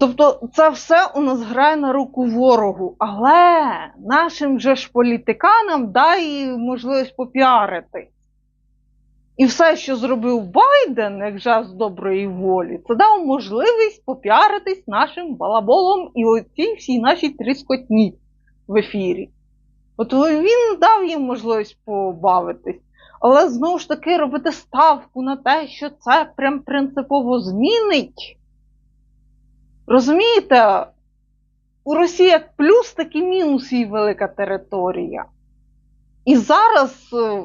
Тобто це все у нас грає на руку ворогу, але нашим же ж політиканам дай можливість попіарити. І все, що зробив Байден, як жест доброї волі, це дав можливість попіаритись нашим балаболом і оцій всій нашій тріскотні в ефірі. От він дав їм можливість побавитись. Але знову ж таки робити ставку на те, що це прям принципово змінить. Розумієте, у Росії як плюс, так і мінус її велика територія. І зараз е,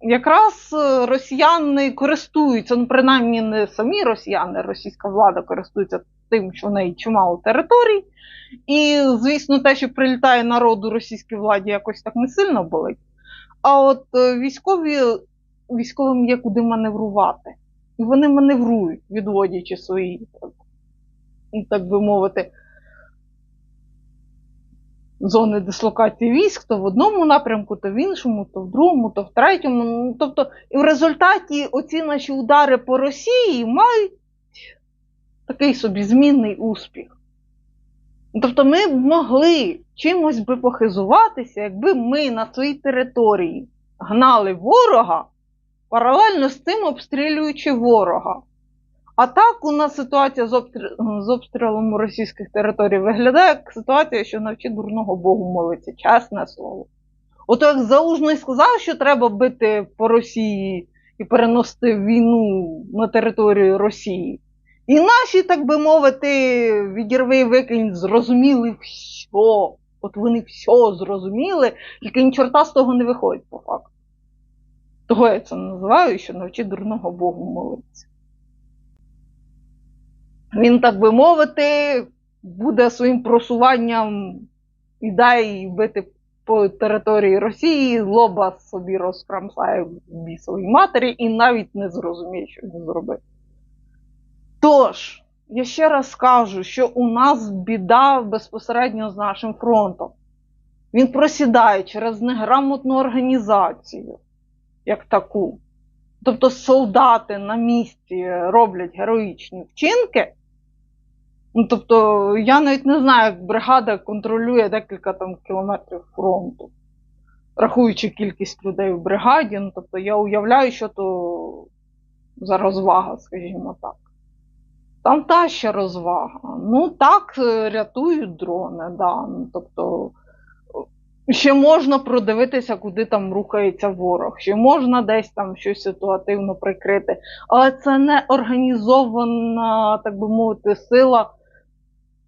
якраз е, росіяни користуються, ну принаймні не самі росіяни, російська влада користується тим, що в неї чимало територій. І, звісно, те, що прилітає народу російській владі, якось так не сильно болить. А от е, військові, військовим є куди маневрувати. І вони маневрують, відводячи свої, так, би мовити, зони дислокації військ, то в одному напрямку, то в іншому, то в другому, то в третьому. Ну, тобто, і в результаті оці наші удари по Росії мають такий собі змінний успіх. Тобто ми б могли чимось би похизуватися, якби ми на своїй території гнали ворога, паралельно з тим обстрілюючи ворога. А так у нас ситуація з, обстрі- з обстрілом російських територій виглядає як ситуація, що навчить дурного Богу молиться, чесне слово. Ото як Залужний сказав, що треба бити по Росії і переносити війну на територію Росії. І наші, так би мовити, відірви викинь зрозуміли все. От вони все зрозуміли, тільки ні чорта з того не виходить по факту. Того я це називаю, що навчи дурного Богу молитися. Він, так би мовити, буде своїм просуванням ідей бити по території Росії, лоба собі розкрамсає бісовій матері і навіть не зрозуміє, що він зробив. Тож, я ще раз скажу, що у нас біда безпосередньо з нашим фронтом. Він просідає через неграмотну організацію, як таку. Тобто солдати на місці роблять героїчні вчинки. Ну, тобто, я навіть не знаю, як бригада контролює декілька там кілометрів фронту, рахуючи кількість людей в бригаді. Ну, тобто, я уявляю, що то за розвага, скажімо так. Там та ще розвага. Ну так, е, рятують дрони, да. Ну, тобто ще можна продивитися, куди там рухається ворог, ще можна десь там щось ситуативно прикрити. Але це не організована, так би мовити, сила,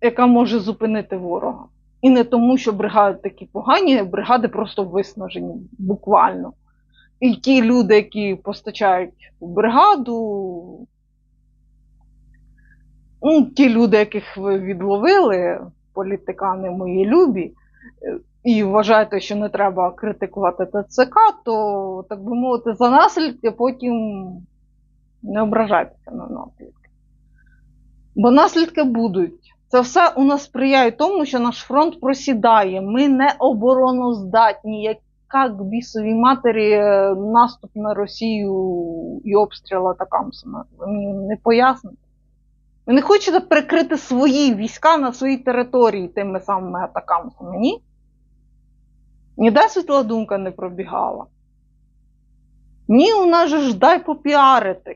яка може зупинити ворога. І не тому, що бригади такі погані, бригади просто виснажені, буквально. І ті люди, які постачають бригаду, ну, ті люди, яких ви відловили, політикани мої любі, і вважаєте, що не треба критикувати ТЦК, то, так би мовити, за наслідки потім не ображайтеся на наслідки. Бо наслідки будуть. Це все у нас сприяє тому, що наш фронт просідає. Ми не обороноздатні. Яка к бісовій матері е, наступ на Росію і обстріл атакамсами? Ви мені не поясните? Ви не хочете прикрити свої війська на своїй території тими самими атакамсами, ні? Ніде світла думка не пробігала. Ні, у нас же ж дай попіарити.